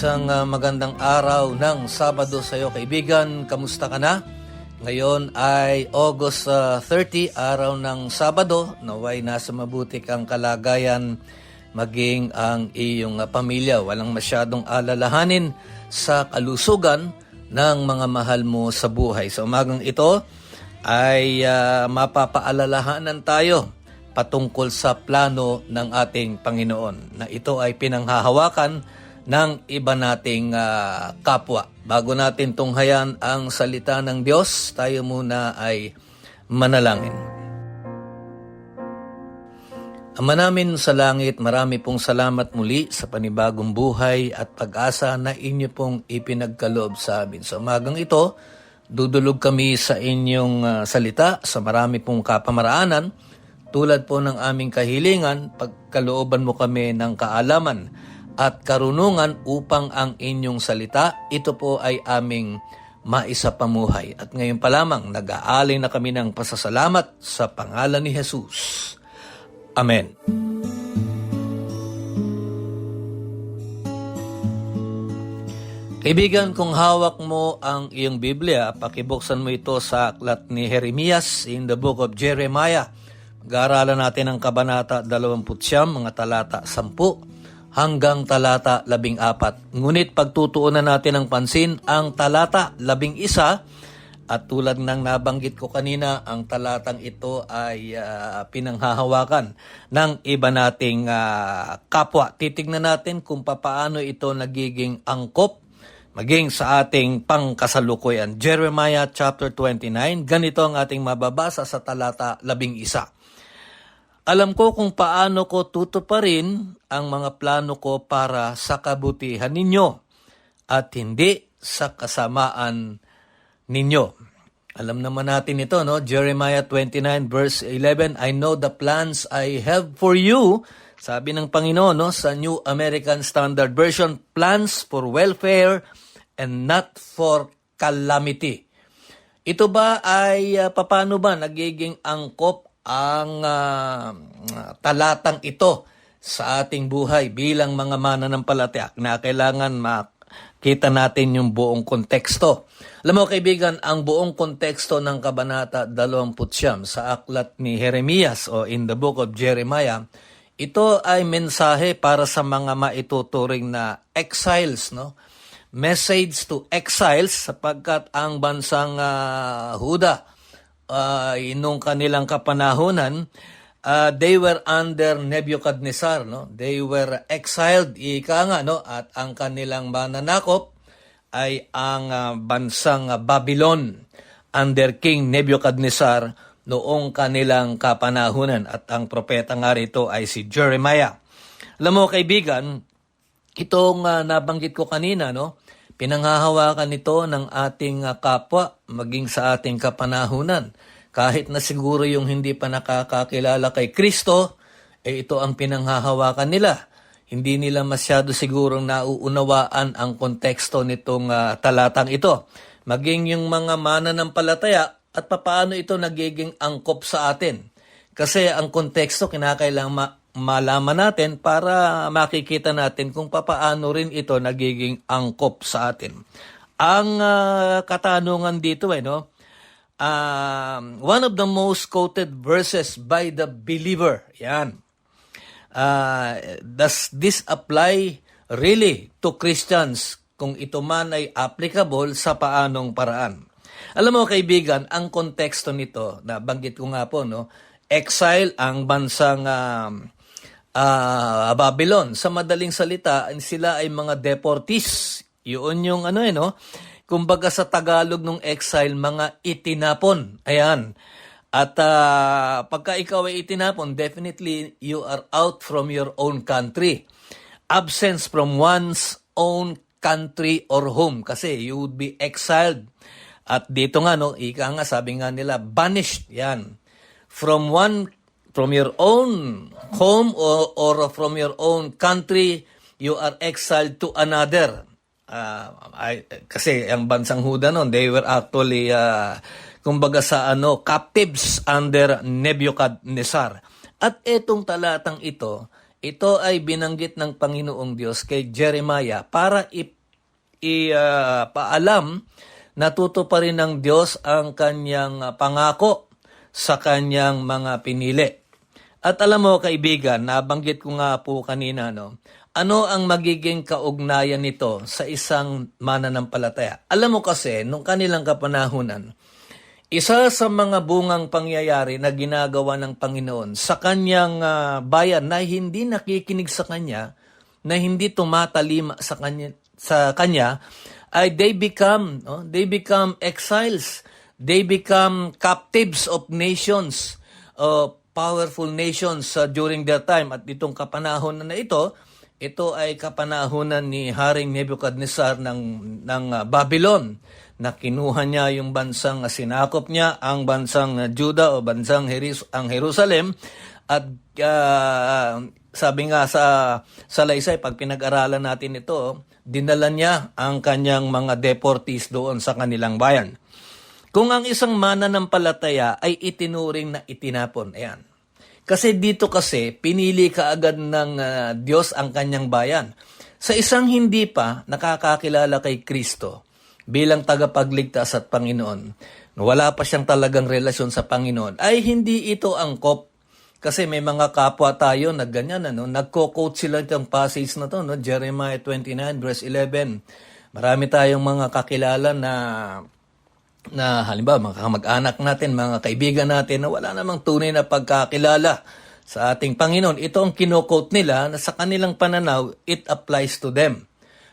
Isang ah, magandang araw ng Sabado sa iyo kaibigan. Kamusta ka na? Ngayon ay August ah, 30, araw ng Sabado. Naway nasa mabuti kang kalagayan maging ang iyong ah, pamilya. Walang masyadong alalahanin sa kalusugan ng mga mahal mo sa buhay. Sa umagang ito ay ah, mapapaalalahanan tayo patungkol sa plano ng ating Panginoon na ito ay pinanghahawakan ng iba nating ah, kapwa. Bago natin tunghayan ang salita ng Diyos, tayo muna ay manalangin. Ama namin sa langit, marami pong salamat muli sa panibagong buhay at pag-asa na inyo pong ipinagkaloob sa amin. Sa umagang ito, dudulog kami sa inyong ah, salita sa marami pong kapamaraanan tulad po ng aming kahilingan, pagkalooban mo kami ng kaalaman at karunungan upang ang inyong salita, ito po ay aming maisapamuhay. At ngayon pa lamang, nag-aalay na kami ng pasasalamat sa pangalan ni Jesus. Amen. Kaibigan, kung hawak mo ang iyong Biblia, pakibuksan mo ito sa aklat ni Jeremias in the book of Jeremiah. Mag-aaralan natin ang Kabanata 20, mga talata 10 hanggang talata 14. Ngunit pagtutuunan natin ng pansin ang talata 11 at tulad ng nabanggit ko kanina, ang talatang ito ay ah, pinanghahawakan ng iba nating ah, kapwa. Titignan natin kung papaano ito nagiging angkop maging sa ating pangkasalukuyan. Jeremiah chapter 29, ganito ang ating mababasa sa talata 11. Alam ko kung paano ko tutuparin ang mga plano ko para sa kabutihan ninyo at hindi sa kasamaan ninyo. Alam naman natin ito, no? Jeremiah 29 verse 11, I know the plans I have for you, sabi ng Panginoon, no, sa New American Standard Version, plans for welfare and not for calamity. Ito ba ay uh, paano ba nagiging angkop ang ah, talatang ito sa ating buhay bilang mga mananampalataya na kailangan makita natin yung buong konteksto. Alam mo kaibigan, ang buong konteksto ng Kabanata 20 sa aklat ni Jeremias o in the book of Jeremiah, ito ay mensahe para sa mga maituturing na exiles, no? Message to exiles sapagkat ang bansang ah, Huda ay nung kanilang kapanahunan, uh, they were under Nebuchadnezzar, no? They were exiled, ika nga, no? At ang kanilang mananakop ay ang ah, bansang Babylon under King Nebuchadnezzar noong kanilang kapanahunan. At ang propeta nga rito ay si Jeremiah. Alam mo kaibigan, itong ah, nabanggit ko kanina, no? Pinanghahawakan ito ng ating ah, kapwa maging sa ating kapanahunan. Kahit na siguro yung hindi pa nakakakilala kay Kristo, eh ito ang pinanghahawakan nila. Hindi nila masyado sigurong nauunawaan ang konteksto nitong ah, talatang ito. Maging yung mga mananampalataya at papaano ito nagiging angkop sa atin. Kasi ang konteksto kinakailangan malaman natin para makikita natin kung papaano rin ito nagiging angkop sa atin. Ang ah, katanungan dito ay no, um, one of the most quoted verses by the believer. Yan. Ah, does this apply really to Christians kung ito man ay applicable sa paanong paraan? Alam mo kaibigan, ang konteksto nito, na banggit ko nga po, no, exile ang bansang um, ah, Babylon. Sa madaling salita, sila ay mga deportees. Yun yung ano eh, no? Kumbaga sa Tagalog nung exile, mga itinapon. Ayan. At ah, pagka ikaw ay itinapon, definitely you are out from your own country. Absence from one's own country or home kasi you would be exiled. At dito nga, no, ika nga, sabi nga nila, banished. Yan. From one, from your own home or, or from your own country, you are exiled to another. Ah, ay, kasi ang bansang Huda noon, they were actually, ah, kumbaga sa ano, captives under Nebuchadnezzar. At etong talatang ito, ito ay binanggit ng Panginoong Diyos kay Jeremiah para i, i ah, paalam na tutuparin ng Diyos ang kanyang pangako sa kanyang mga pinili. At alam mo kaibigan, nabanggit ko nga po kanina, no, ano ang magiging kaugnayan nito sa isang mananampalataya? Alam mo kasi, nung kanilang kapanahunan, isa sa mga bungang pangyayari na ginagawa ng Panginoon sa kanyang ah, bayan na hindi nakikinig sa kanya, na hindi tumatalima sa kanya, sa kanya ay they become no? they become exiles. They become captives of nations, uh, powerful nations uh, during their time. At itong kapanahonan na ito, ito ay kapanahonan ni Haring Nebuchadnezzar ng, ng uh, Babylon na kinuha niya yung bansang sinakop niya, ang bansang uh, Juda o bansang Jeris- ang Jerusalem at uh, sabi nga sa sa Laysay, pag pinag-aralan natin ito, dinala niya ang kanyang mga deportees doon sa kanilang bayan. Kung ang isang mananampalataya ay itinuring na itinapon, ayan. Kasi dito kasi, pinili ka agad ng ah, Diyos ang kanyang bayan. Sa isang hindi pa nakakakilala kay Kristo bilang tagapagligtas at Panginoon, wala pa siyang talagang relasyon sa Panginoon, ay hindi ito angkop. Kasi may mga kapwa tayo na ganyan, ano, nagko-quote sila itong passage na to, no? Jeremiah 29 verse 11. Marami tayong mga kakilala na na halimbawa mga kamag-anak natin, mga kaibigan natin na wala namang tunay na pagkakilala sa ating Panginoon. Ito ang kinokote nila na sa kanilang pananaw, it applies to them.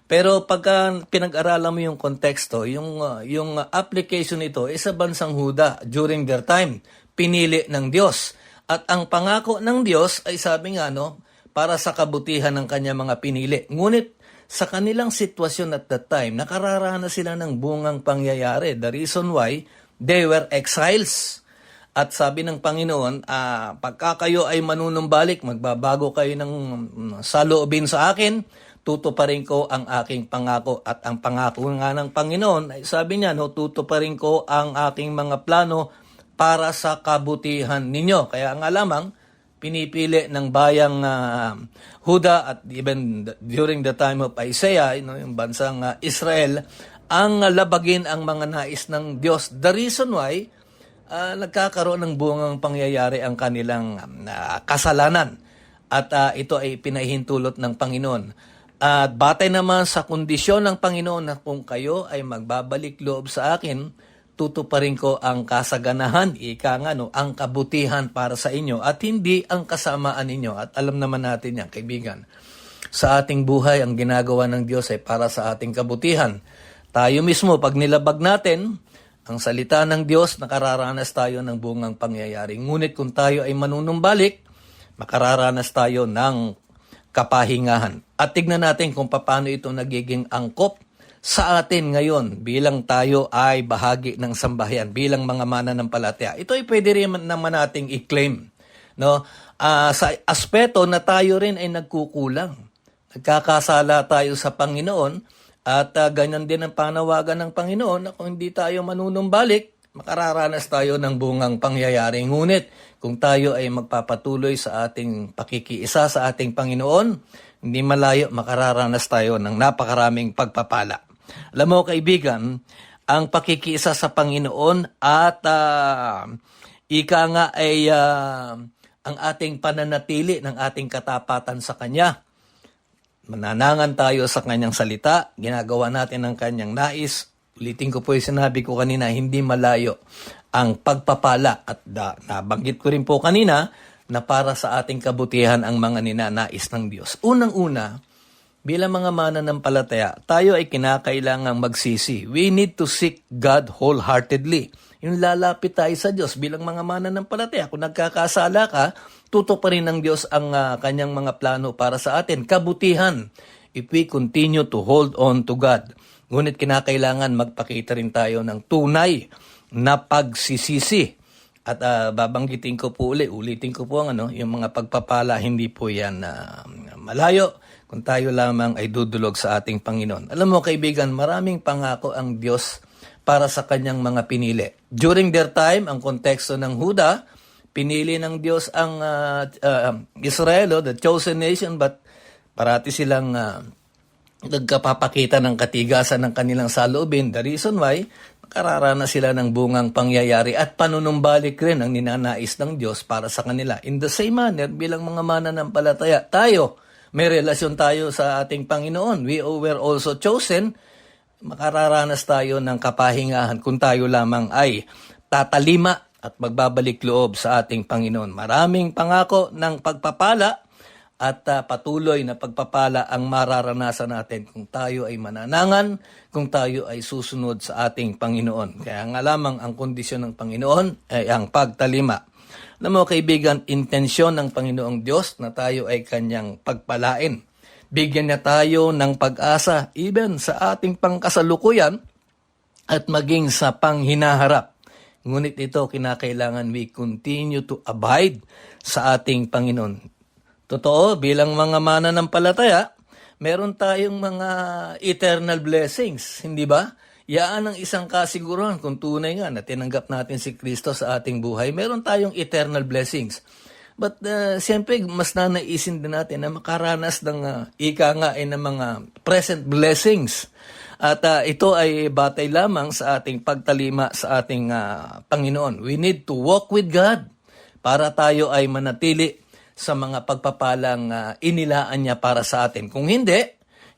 Pero pagka pinag-aralan mo yung konteksto, yung, uh, yung application nito ay sa bansang Huda during their time, pinili ng Diyos. At ang pangako ng Diyos ay sabi nga, no, para sa kabutihan ng kanya mga pinili. Ngunit sa kanilang sitwasyon at that time, nakararana sila ng bungang pangyayari. The reason why they were exiles. At sabi ng Panginoon, ah, pagka kayo ay manunumbalik, magbabago kayo ng mm, saloobin sa akin, tutuparin ko ang aking pangako. At ang pangako nga ng Panginoon, ay sabi niya, no, tutuparin ko ang aking mga plano para sa kabutihan ninyo. Kaya nga lamang, pinipili ng bayang ah, Huda at even during the time of Isaiah, you know, yung bansang ah, Israel, ang labagin ang mga nais ng Diyos. The reason why ah, nagkakaroon ng bungang pangyayari ang kanilang ah, kasalanan. At ah, ito ay pinahintulot ng Panginoon. At batay naman sa kondisyon ng Panginoon na kung kayo ay magbabalik loob sa akin, tutuparin ko ang kasaganahan, ika nga no, ang kabutihan para sa inyo at hindi ang kasamaan ninyo. At alam naman natin yan, kaibigan. Sa ating buhay, ang ginagawa ng Diyos ay para sa ating kabutihan. Tayo mismo, pag nilabag natin, ang salita ng Diyos, nakararanas tayo ng bungang pangyayari. Ngunit kung tayo ay manunumbalik, makararanas tayo ng kapahingahan. At tignan natin kung paano ito nagiging angkop sa atin ngayon bilang tayo ay bahagi ng sambahayan, bilang mga mananampalataya. Ito ay pwede rin naman nating i-claim. No? Ah, sa aspeto na tayo rin ay nagkukulang. Nagkakasala tayo sa Panginoon at ah, ganyan din ang panawagan ng Panginoon na kung hindi tayo manunumbalik, makararanas tayo ng bungang pangyayari. Ngunit kung tayo ay magpapatuloy sa ating pakikiisa sa ating Panginoon, hindi malayo makararanas tayo ng napakaraming pagpapala. Alam mo kaibigan, ang pakikiisa sa Panginoon at ah, ika nga ay ah, ang ating pananatili ng ating katapatan sa Kanya. Mananangan tayo sa Kanyang salita, ginagawa natin ang Kanyang nais, Ulitin ko po yung sinabi ko kanina, hindi malayo ang pagpapala. At da, nabanggit ko rin po kanina na para sa ating kabutihan ang mga ninanais ng Diyos. Unang-una, bilang mga mananampalataya, tayo ay kinakailangang magsisi. We need to seek God wholeheartedly. Yung lalapit tayo sa Diyos bilang mga mananampalataya. Kung nagkakasala ka, tuto pa rin ng Diyos ang ah, kanyang mga plano para sa atin. Kabutihan if we continue to hold on to God. Ngunit kinakailangan magpakita rin tayo ng tunay na pagsisisi. At ah, babanggitin ko po uli, ulitin ko po ang ano, yung mga pagpapala, hindi po yan ah, malayo kung tayo lamang ay dudulog sa ating Panginoon. Alam mo kaibigan, maraming pangako ang Diyos para sa kanyang mga pinili. During their time, ang konteksto ng Huda, pinili ng Diyos ang ah, ah, Israel, the chosen nation, but parati silang ah, nagkapapakita ng katigasan ng kanilang saloobin. The reason why, nakararana sila ng bungang pangyayari at panunumbalik rin ang ninanais ng Diyos para sa kanila. In the same manner, bilang mga mananampalataya, tayo, may relasyon tayo sa ating Panginoon. We were also chosen, makararanas tayo ng kapahingahan kung tayo lamang ay tatalima at magbabalik loob sa ating Panginoon. Maraming pangako ng pagpapala at ah, patuloy na pagpapala ang mararanasan natin kung tayo ay mananangan, kung tayo ay susunod sa ating Panginoon. Kaya nga lamang ang kondisyon ng Panginoon ay ang pagtalima. Alam mo kaibigan, intensyon ng Panginoong Diyos na tayo ay kanyang pagpalain. Bigyan niya tayo ng pag-asa even sa ating pangkasalukuyan at maging sa panghinaharap. Ngunit ito kinakailangan we continue to abide sa ating Panginoon. Totoo, bilang mga mananampalataya, meron tayong mga eternal blessings, hindi ba? Yaan ang isang kasiguruhan kung tunay nga na tinanggap natin si Kristo sa ating buhay, meron tayong eternal blessings. But uh, siyempre, mas nanaisin din natin na makaranas ng uh, ika nga ay ng mga present blessings. At uh, ito ay batay lamang sa ating pagtalima sa ating uh, Panginoon. We need to walk with God para tayo ay manatili sa mga pagpapalang uh, inilaan niya para sa atin. Kung hindi,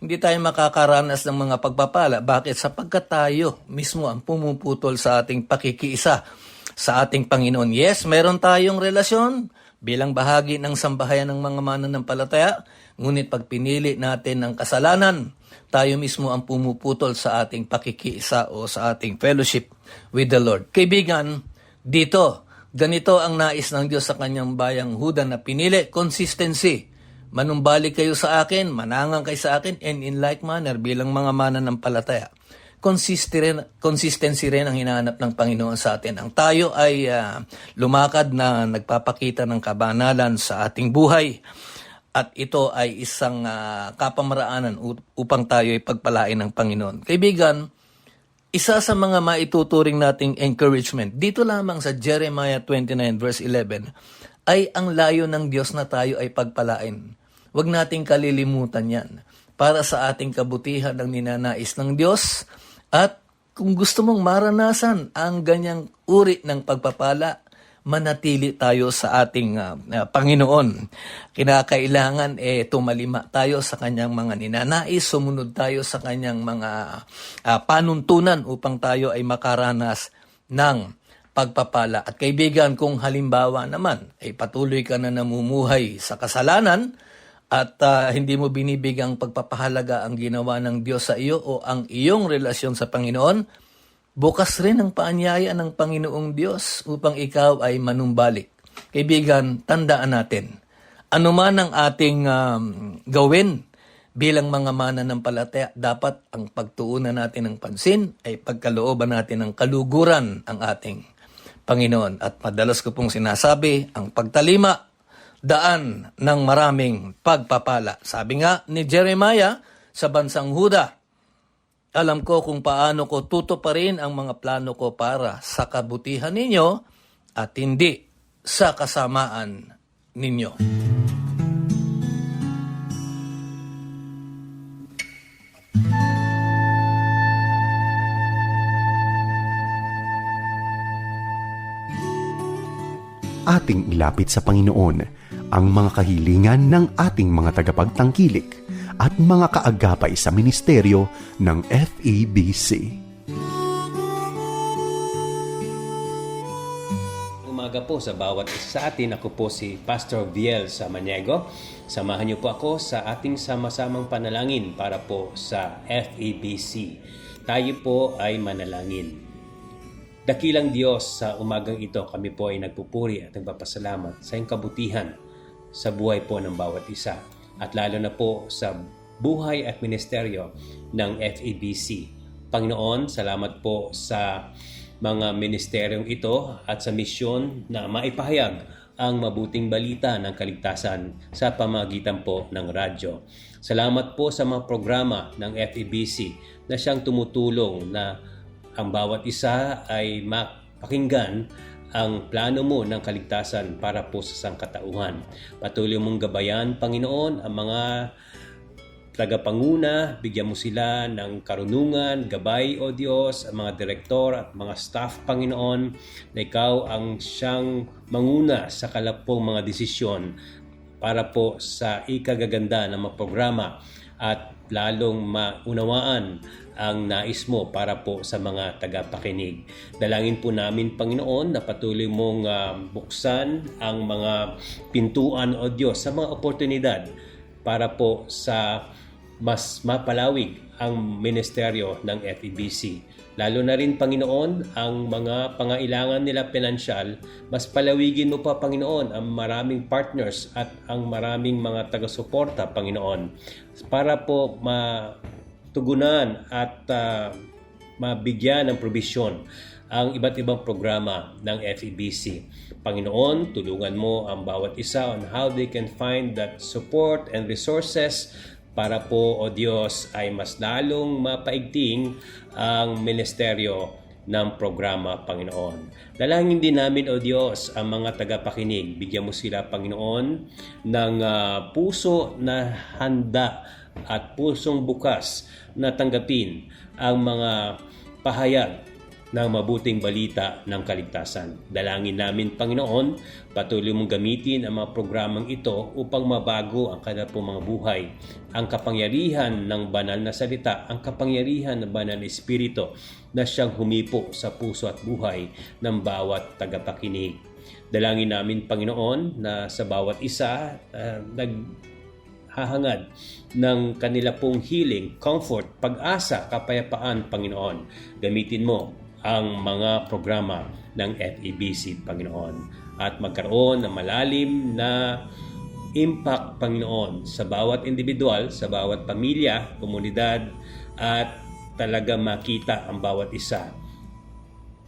hindi tayo makakaranas ng mga pagpapala. Bakit? Sapagkat tayo mismo ang pumuputol sa ating pakikiisa sa ating Panginoon. Yes, meron tayong relasyon bilang bahagi ng sambahayan ng mga mananampalataya, ngunit pag pinili natin ang kasalanan, tayo mismo ang pumuputol sa ating pakikiisa o sa ating fellowship with the Lord. Kaibigan, dito, ganito ang nais ng Diyos sa kanyang bayang Huda na pinili, consistency. Manumbalik kayo sa akin, manangang kayo sa akin, and in like manner bilang mga mananampalataya. Consistency rin, consistency rin ang hinahanap ng Panginoon sa atin. Ang tayo ay ah, lumakad na nagpapakita ng kabanalan sa ating buhay. At ito ay isang ah, kapamaraanan up- upang tayo ay pagpalain ng Panginoon. Kaibigan, isa sa mga maituturing nating encouragement dito lamang sa Jeremiah 29 verse 11 ay ang layo ng Diyos na tayo ay pagpalain. Huwag nating kalilimutan yan para sa ating kabutihan ng ninanais ng Diyos at kung gusto mong maranasan ang ganyang uri ng pagpapala, manatili tayo sa ating ah, ah, Panginoon. Kinakailangan eh tumalima tayo sa kanyang mga ninanais, sumunod tayo sa kanyang mga ah, panuntunan upang tayo ay makaranas ng pagpapala. At kaibigan, kung halimbawa naman ay patuloy ka na namumuhay sa kasalanan at ah, hindi mo binibigang pagpapahalaga ang ginawa ng Diyos sa iyo o ang iyong relasyon sa Panginoon, bukas rin ang paanyaya ng Panginoong Diyos upang ikaw ay manumbalik. Kaibigan, tandaan natin, anuman ang ating um, gawin bilang mga mananampalataya, dapat ang pagtuunan natin ng pansin ay pagkalooban natin ng kaluguran ang ating Panginoon. At madalas ko pong sinasabi, ang pagtalima, daan ng maraming pagpapala. Sabi nga ni Jeremiah sa bansang Huda, alam ko kung paano ko tutuparin ang mga plano ko para sa kabutihan ninyo at hindi sa kasamaan ninyo. ating ilapit sa Panginoon ang mga kahilingan ng ating mga tagapagtangkilik at mga kaagapay sa ministeryo ng FEBC. umaga po sa bawat isa sa atin. Ako po si Pastor Viel Samaniego. Samahan niyo po ako sa ating sama-samang panalangin para po sa FEBC. Tayo po ay manalangin. Dakilang Diyos, sa umagang ito kami po ay nagpupuri at nagpapasalamat sa iyong kabutihan sa buhay po ng bawat isa at lalo na po sa buhay at ministeryo ng FEBC. Panginoon, salamat po sa mga ministeryong ito at sa misyon na maipahayag ang mabuting balita ng kaligtasan sa pamagitan po ng radyo. Salamat po sa mga programa ng FEBC na siyang tumutulong na ang bawat isa ay mapakinggan ang plano mo ng kaligtasan para po sa sangkatauhan. Patuloy mong gabayan, Panginoon, ang mga tagapanguna, bigyan mo sila ng karunungan, gabay o Diyos, ang mga direktor at mga staff, Panginoon, na ikaw ang siyang manguna sa kalapong mga desisyon para po sa ikagaganda ng mga programa at lalong maunawaan ang nais mo para po sa mga tagapakinig. Dalangin po namin, Panginoon, na patuloy mong ah, buksan ang mga pintuan o Diyos sa mga oportunidad para po sa mas mapalawig ang ministeryo ng FEBC. Lalo na rin, Panginoon, ang mga pangailangan nila pinansyal, mas palawigin mo pa, Panginoon, ang maraming partners at ang maraming mga taga-suporta, Panginoon, para po matugunan at ah, mabigyan ng probisyon ang iba't ibang programa ng FEBC. Panginoon, tulungan mo ang bawat isa on how they can find that support and resources para po, O Diyos, ay mas lalong mapaigting ang ministeryo ng programa, Panginoon. Dalangin din namin, O Diyos, ang mga tagapakinig. Bigyan mo sila, Panginoon, ng ah, puso na handa at pusong bukas na tanggapin ang mga pahayag ng mabuting balita ng kaligtasan. Dalangin namin, Panginoon, patuloy mong gamitin ang mga programang ito upang mabago ang pong mga buhay. Ang kapangyarihan ng banal na salita, ang kapangyarihan ng banal na espiritu na siyang humipo sa puso at buhay ng bawat tagapakinig. Dalangin namin, Panginoon, na sa bawat isa uh, nag hahangad ng kanila pong healing, comfort, pag-asa, kapayapaan, Panginoon. Gamitin mo ang mga programa ng FEBC, Panginoon. At magkaroon ng malalim na impact, Panginoon, sa bawat individual, sa bawat pamilya, komunidad, at talaga makita ang bawat isa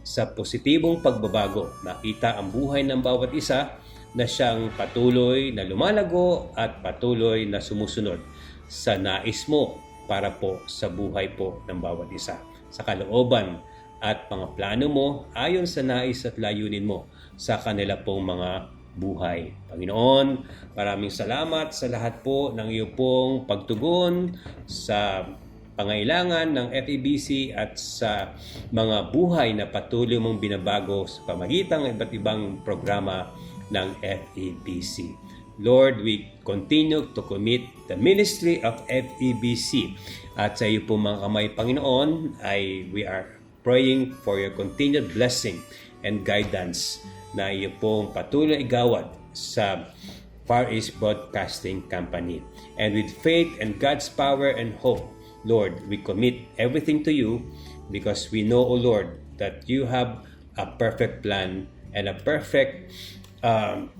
sa positibong pagbabago. Makita ang buhay ng bawat isa na siyang patuloy na lumalago at patuloy na sumusunod sa nais mo para po sa buhay po ng bawat isa. Sa kalooban at mga plano mo ayon sa nais at layunin mo sa kanila pong mga buhay. Panginoon, maraming salamat sa lahat po ng iyo pong pagtugon sa pangailangan ng FEBC at sa mga buhay na patuloy mong binabago sa pamagitan ng iba't ibang programa ng FEBC. Lord, we continue to commit the ministry of FEBC. At sa iyo po mga kamay, Panginoon, ay we are praying for your continued blessing and guidance na iyo pong patuloy igawad sa Far East Broadcasting Company. And with faith and God's power and hope, Lord, we commit everything to you because we know, O Lord, that you have a perfect plan and a perfect um,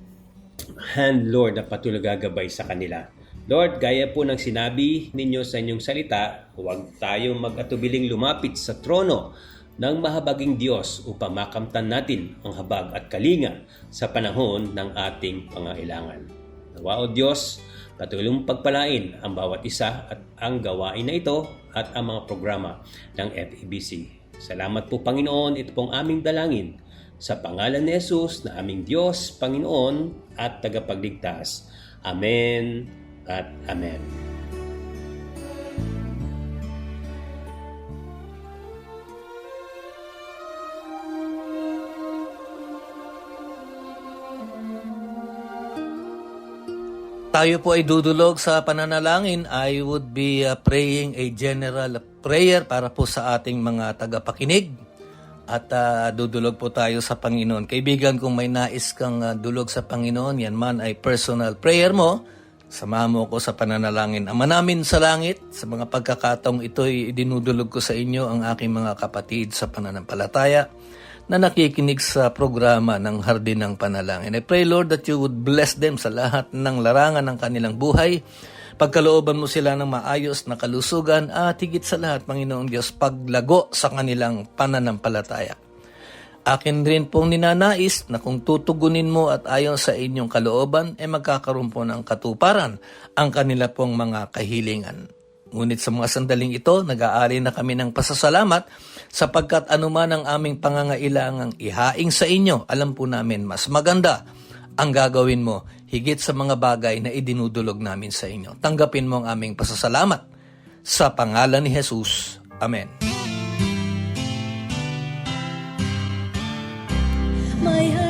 hand, Lord, na patuloy gagabay sa kanila. Lord, gaya po ng sinabi ninyo sa inyong salita, huwag tayong mag-atubiling lumapit sa trono ng mahabaging Diyos upang makamtan natin ang habag at kalinga sa panahon ng ating pangailangan. Nawa o Diyos, patuloy mong pagpalain ang bawat isa at ang gawain na ito at ang mga programa ng FEBC. Salamat po Panginoon, ito pong aming dalangin sa pangalan ni Jesus na aming Diyos, Panginoon at tagapagligtas. Amen at Amen. Tayo po ay dudulog sa pananalangin. I would be uh, praying a general prayer para po sa ating mga tagapakinig. At ah, dudulog po tayo sa Panginoon. Kaibigan, kung may nais kang ah, dulog sa Panginoon, yan man ay personal prayer mo, samahan mo ko sa pananalangin. Ama namin sa langit, sa mga pagkakataong ito'y dinudulog ko sa inyo ang aking mga kapatid sa pananampalataya na nakikinig sa programa ng Hardin ng Panalangin. I pray, Lord, that you would bless them sa lahat ng larangan ng kanilang buhay. Pagkalooban mo sila ng maayos na kalusugan at higit sa lahat, Panginoong Diyos, paglago sa kanilang pananampalataya. Akin rin pong ninanais na kung tutugunin mo at ayon sa inyong kalooban, ay magkakaroon po ng katuparan ang kanila pong mga kahilingan. Ngunit sa mga sandaling ito, nag-aari na kami ng pasasalamat sapagkat anuman ang aming pangangailangang ihaing sa inyo, alam po namin mas maganda ang gagawin mo higit sa mga bagay na idinudulog namin sa inyo. Tanggapin mo ang aming pasasalamat sa pangalan ni Jesus. Amen. May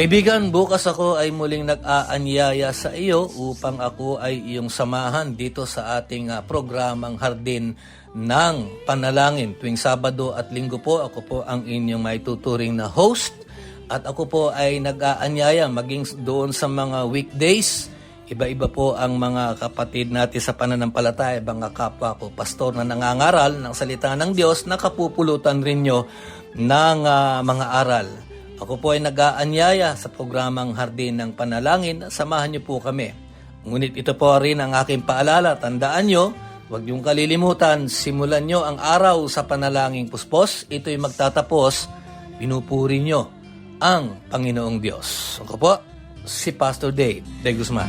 Kaibigan, bukas ako ay muling nag-aanyaya sa iyo upang ako ay iyong samahan dito sa ating ah, programang Hardin ng Panalangin. Tuwing Sabado at Linggo po, ako po ang inyong may tuturing na host. At ako po ay nag-aanyaya maging doon sa mga weekdays. Iba-iba po ang mga kapatid natin sa pananampalataya, mga kapwa ko, pastor na nangangaral ng salita ng Diyos, nakapupulutan rin nyo ng ah, mga aral. Ako po ay nag-aanyaya sa programang Hardin ng Panalangin. Samahan niyo po kami. Ngunit ito po rin ang aking paalala. Tandaan niyo, huwag niyong kalilimutan, simulan niyo ang araw sa panalangin puspos. Ito'y magtatapos, pinupuri niyo ang Panginoong Diyos. Ako po, si Pastor Dave De Guzman.